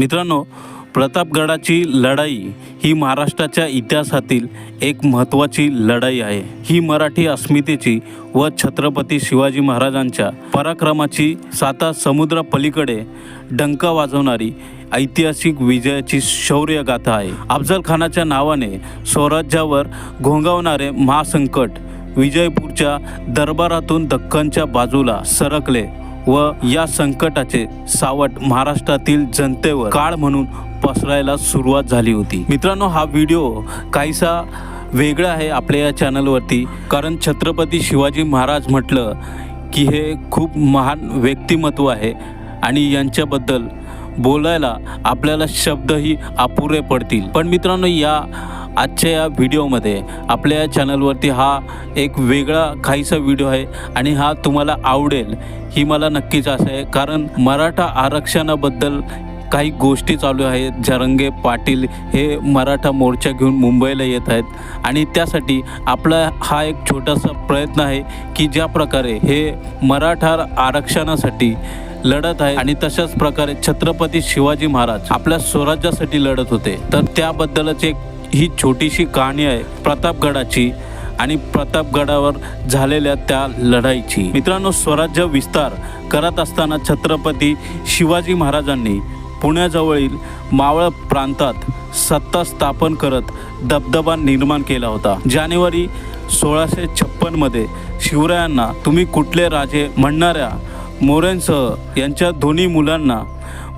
मित्रांनो प्रतापगडाची लढाई ही महाराष्ट्राच्या इतिहासातील एक महत्त्वाची लढाई आहे. ही मराठी अस्मितेची व छत्रपती शिवाजी महाराजांच्या पराक्रमाची साता समुद्रा पलीकडे डंका वाजवणारी ऐतिहासिक विजयाची शौर्यगाथा आहे. अफजल खानाच्या नावाने स्वराज्यावर घोंगावणारे महासंकट विजयपूरच्या दरबारातून दख्खनच्या बाजूला सरकले. व या संकटाचे सावट महाराष्ट्रातील जनतेवर काळ म्हणून पसरायला सुरुवात झाली होती. मित्रांनो हा व्हिडिओ काहीसा वेगळा आहे आपल्या या चॅनलवरती कारण छत्रपती शिवाजी महाराज म्हटलं की हे खूप महान व्यक्तिमत्व आहे आणि यांच्याबद्दल बोलायला आपल्याला शब्दही अपुरे पडतील. पण मित्रांनो या आजच्या या व्हिडिओमध्ये आपल्या या चॅनलवरती हा एक वेगळा काहीसा व्हिडिओ आहे आणि हा तुम्हाला आवडेल ही मला नक्कीच असं आहे. कारण मराठा आरक्षणाबद्दल काही गोष्टी चालू आहेत. जरंगे पाटील हे मराठा मोर्चा घेऊन मुंबईला येत आहेत. आणि त्यासाठी आपला हा एक छोटासा प्रयत्न आहे की ज्या प्रकारे हे मराठा आरक्षणासाठी लढत आहे आणि तशाच प्रकारे छत्रपती शिवाजी महाराज आपल्या स्वराज्यासाठी लढत होते. तर त्याबद्दलच एक ही छोटीशी कहाणी आहे प्रतापगडाची आणि प्रतापगडावर झालेल्या त्या लढाईची. मित्रांनो स्वराज्य विस्तार करत असताना छत्रपती शिवाजी महाराजांनी पुण्याजवळील मावळ प्रांतात सत्ता स्थापन करत दबदबा निर्माण केला होता. जानेवारी सोळाशे छप्पनमध्ये शिवरायांना तुम्ही कुठले राजे म्हणणाऱ्या मोऱ्यांसह यांच्या दोन्ही मुलांना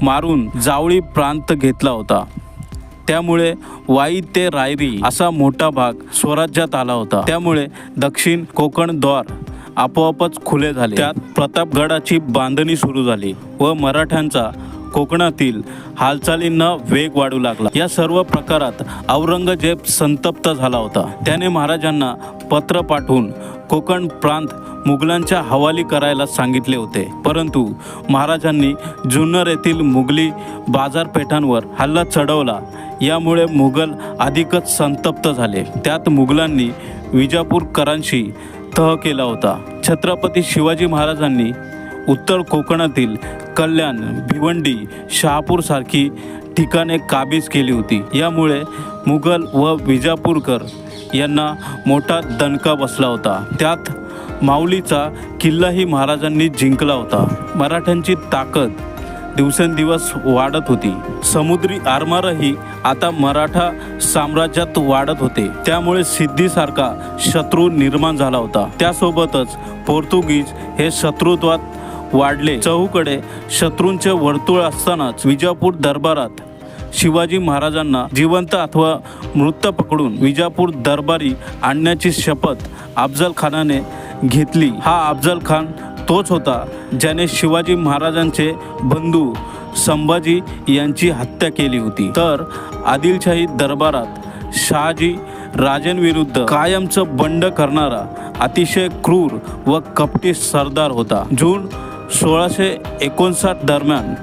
मारून जावळी प्रांत घेतला होता. त्यामुळे वाई ते रायरी असा मोठा भाग स्वराज्यात आला होता. त्यामुळे दक्षिण कोकण द्वार आपोआपच खुले झाले. त्यात प्रतापगडाची बांधणी सुरू झाली व मराठ्यांचा कोकणातील हालचालींना वेग वाढू लागला. या सर्व प्रकारात औरंगजेब संतप्त झाला होता. त्याने महाराजांना पत्र पाठवून कोकण प्रांत मुघलांच्या हवाली करायला सांगितले होते. परंतु महाराजांनी जुन्नर येथील मुघली बाजारपेठांवर हल्ला चढवला. यामुळे मुघल अधिकच संतप्त झाले. त्यात मुघलांनी विजापूरकरांशी तह केला होता. छत्रपती शिवाजी महाराजांनी उत्तर कोकणातील कल्याण भिवंडी शहापूर सारखी ठिकाणे काबीज केली होती. यामुळे मुघल व विजापूरकर यांना मोठा दणका बसला होता. त्यात माऊलीचा किल्लाही महाराजांनी जिंकला होता. मराठ्यांची ताकद दिवसेंदिवस वाढत होती. समुद्री आरमारही आता मराठा साम्राज्यात वाढत होते. त्यामुळे सिद्धीसारखा शत्रू निर्माण झाला होता. त्यासोबतच पोर्तुगीज हे शत्रुत्वात वाढले. चहूकडे शत्रूंचे वर्तुळ असतानाच विजापूर दरबारात शिवाजी महाराजांना जिवंत अथवा मृत पकडून विजापूर दरबारी आणण्याची शपथ अफजल खानाने घेतली. हा अफजल खान तोच होता ज्याने शिवाजी महाराजांचे बंधू संभाजी यांची हत्या केली होती. तर आदिलशाही दरबारात शहाजी राजांविरुद्ध कायमचं बंड करणारा अतिशय क्रूर व कपटी सरदार होता. जून सोळाशे एकोणसाठ दरम्यान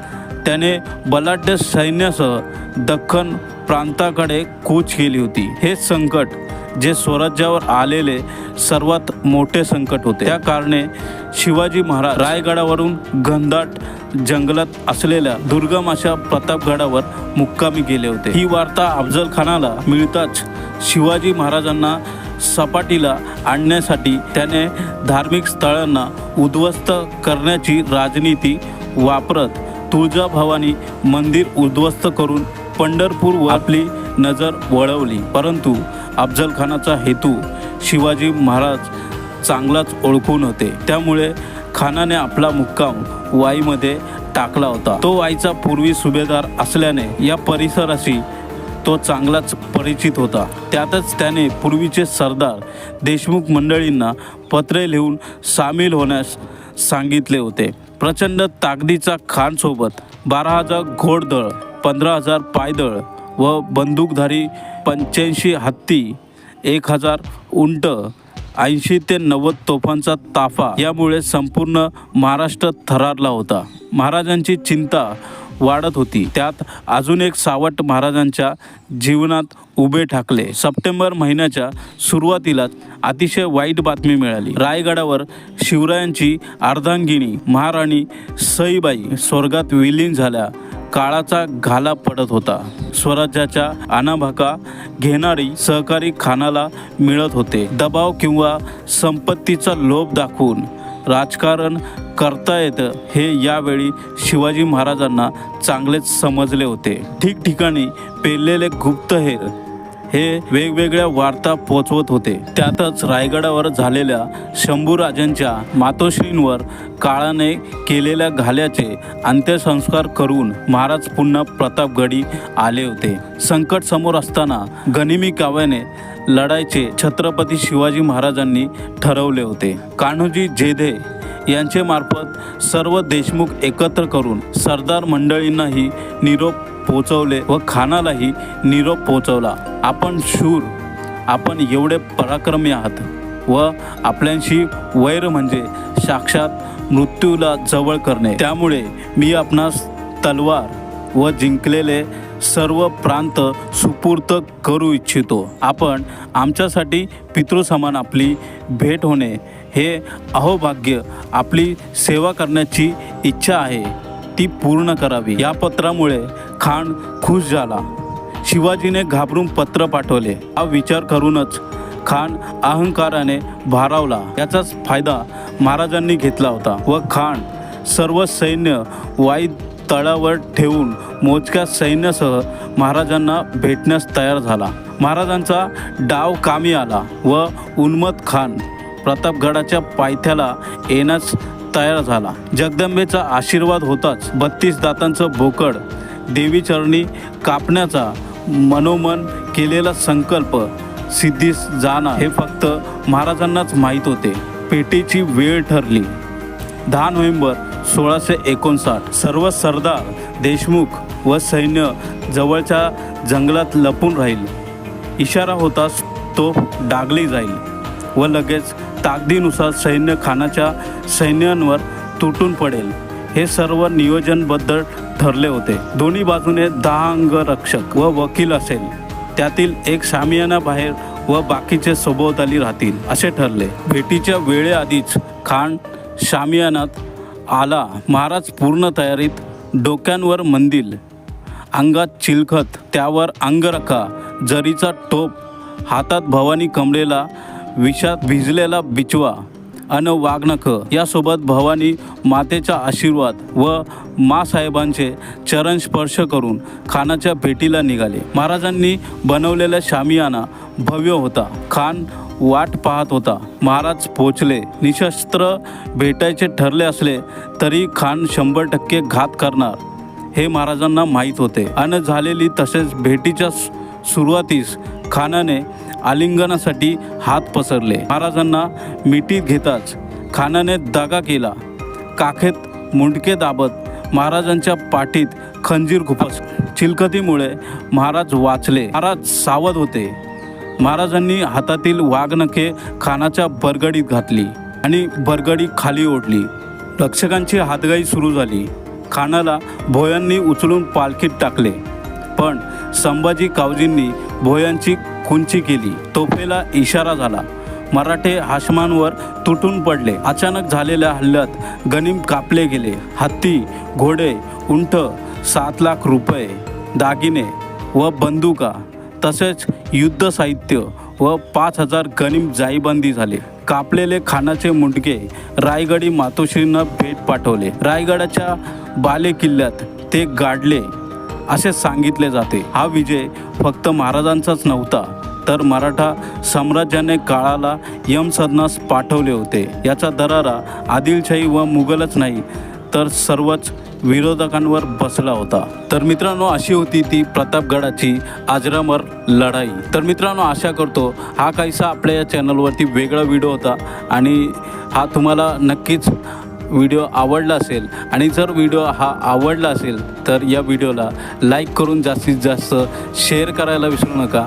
त्याने बलाढ्य सैन्यासह दख्खन प्रांताकडे कूच केली होती. हे संकट जे स्वराज्यावर आलेले सर्वात मोठे संकट होते. त्या कारणे शिवाजी महाराज रायगडावरून घनदाट जंगलात असलेल्या दुर्गम अशा प्रतापगडावर मुक्कामी गेले होते. ही वार्ता अफजल खानाला मिळताच शिवाजी महाराजांना सपाटीला आणण्यासाठी त्याने धार्मिक स्थळांना उद्ध्वस्त करण्याची राजनीती वापरत तुळजाभवानी मंदिर उद्ध्वस्त करून पंढरपूर आपली नजर वळवली. परंतु अफजलखानाचा हेतू शिवाजी महाराज चांगलाच ओळखून होते. त्यामुळे खानाने आपला मुक्काम वाईमध्ये टाकला होता. तो वाईचा पूर्वी सुभेदार असल्याने या परिसराशी तो चांगलाच परिचित होता. त्यातच त्याने पूर्वीचे सरदार देशमुख मंडळींना पत्रे लिहून सामील होण्यास सांगितले होते. प्रचंड ताकदीचा खानसोबत बारा हजार घोडदळ पंधरा हजार पायदळ व बंदूकधारी पंच्याऐंशी हत्ती एक हजार उंट ऐंशी ते नव्वद तोफांचा ताफा यामुळे संपूर्ण महाराष्ट्र थरारला होता. महाराजांची चिंता वाढत होती. त्यात अजून एक सावट महाराजांच्या जीवनात उभे ठाकले. सप्टेंबर महिन्याच्या सुरुवातीलाच अतिशय वाईट बातमी मिळाली. रायगडावर शिवरायांची अर्धांगिनी महाराणी सईबाई स्वर्गात विलीन झाल्या. काळाचा घाला पडत होता. स्वराज्याच्या अनाभाका घेणारी सहकारी खानाला मिळत होते. दबाव किंवा संपत्तीचा लोभ दाखवून राजकारण करता येतं हे यावेळी शिवाजी महाराजांना चांगलेच समजले होते. ठिकठिकाणी पेरलेले गुप्तहेर हे वेगवेगळ्या वार्ता पोचवत होते. त्यातच रायगडावर झालेल्या शंभूराजांच्या मातोश्रींवर काळाने केलेल्या घाल्याचे अंत्यसंस्कार करून महाराज पुन्हा प्रतापगडी आले होते. संकट समोर असताना गनिमी काव्याने लढायचे छत्रपती शिवाजी महाराजांनी ठरवले होते. कान्होजी जेधे यांचे मार्फत सर्व देशमुख एकत्र करून सरदार मंडळींनाही निरोप पोचवले व खानालाही निरोप पोचवला. आपण शूर आपण एवढे पराक्रमी आहात व आपल्याशी वैर म्हणजे साक्षात मृत्यूला जवळ करणे. त्यामुळे मी आपणास तलवार व जिंकलेले सर्व प्रांत सुपूर्त करू इच्छितो. आपण आमच्यासाठी पितृसमान आपली भेट होणे हे अहोभाग्य आपली सेवा करण्याची इच्छा आहे ती पूर्ण करावी. या पत्रामुळे खान खुश झाला. शिवाजीने घाबरून पत्र पाठवले. हा विचार करूनच खान अहंकाराने भारावला. याचाच फायदा महाराजांनी घेतला होता व खान सर्व सैन्य वाई तळावर ठेवून मोजक्या सैन्यासह महाराजांना भेटण्यास तयार झाला. महाराजांचा डाव कामी आला व उन्मत खान प्रतापगडाच्या पायथ्याला येण्यास तयार झाला. जगदंबेचा आशीर्वाद होताच बत्तीस दातांचं बोकड देवीचरणी कापण्याचा मनोमन केलेला संकल्प सिद्धीस जाणं हे फक्त महाराजांनाच माहीत होते. पेटीची वेळ ठरली. दहा नोव्हेंबर सोळाशे एकोणसाठ सर्व सरदार देशमुख व सैन्य जवळच्या जंगलात लपून राहील. इशारा होताच तो डागली जाईल व लगेच ताकदीनुसार सैन्य खानाच्या सैन्यांवर तुटून पडेल. हे सर्व नियोजनबद्ध ठरले होते. दोन्ही बाजूने दहा अंगरक्षक व वकील असेल. त्यातील एक सामियाना बाहेर व बाकीचे सभोवताली राहतील असे ठरले. भेटीच्या वेळेआधीच खान शामियानात आला. महाराज पूर्ण तयारीत डोक्यांवर मंदिल. अंगात चिलखत त्यावर अंगरखा जरीचा टोप हातात भवानी कमळेला विषात भिजलेला बिचवा अन वाघनख यासोबत भवानी मातेचा आशीर्वाद व मासाहेबांचे चरण स्पर्श करून खानाच्या भेटीला निघाले. महाराजांनी बनवलेला शामियाना भव्य होता. खान वाट पाहत होता. महाराज पोचले. निशस्त्र भेटायचे ठरले असले तरी खान शंभर टक्के घात करणार हे महाराजांना माहीत होते. अन झालेली तसेच भेटीच्या सुरुवातीस खानाने आलिंगनासाठी हात पसरले. महाराजांना मिठीत घेताच खानाने दगा केला. काखेत मुंडके दाबत महाराजांच्या पाठीत खंजीर खुपस. चिलकतीमुळे महाराज वाचले. महाराज सावध होते. महाराजांनी हातातील वाघनखे खानाच्या बरगडीत घातली आणि बरगडी खाली ओढली. रक्षकांची हातगाई सुरू झाली. खानाला भोयांनी उचलून पालखीत टाकले. पण संभाजी कावजींनी भोयांची खुंची केली. तोफेला इशारा झाला. मराठे हाशमांवर तुटून पडले. अचानक झालेल्या हल्ल्यात गनिम कापले गेले. हत्ती घोडे उंट सात लाख रुपये दागिने व बंदुका तसेच युद्ध साहित्य व पाच हजार गनिम जाईबंदी झाले. कापलेले खानाचे मुंडके रायगडी मातोश्रींना भेट पाठवले. रायगडाच्या बाले किल्ल्यात ते गाडले. असे सांगितले जाते. हा विजय फक्त महाराजांचाच नव्हता तर मराठा साम्राज्याने काळाला यमसदनास पाठवले होते. याचा दरारा आदिलशाही व मुघलच नाही तर सर्वच विरोधकांवर बसला होता. तर मित्रांनो अशी होती ती प्रतापगडाची आजरामर लढाई. तर मित्रांनो आशा करतो हा काहीसा आपल्या या चॅनलवरती वेगळा व्हिडिओ होता आणि हा तुम्हाला नक्कीच व्हिडिओ आवडला असेल आणि जर व्हिडिओ हा आवडला असेल तर या व्हिडिओला लाईक करून जास्तीत जास्त शेअर करायला विसरू नका.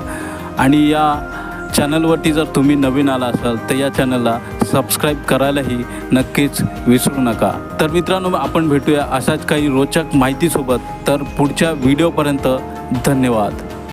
आणि या चॅनलवरती जर तुम्ही नवीन आला असाल तर या चॅनलला सबस्क्राईब करायलाही नक्कीच विसरू नका. तर मित्रांनो आपण भेटूया अशाच काही रोचक माहितीसोबत. तर पुढच्या व्हिडिओपर्यंत धन्यवाद.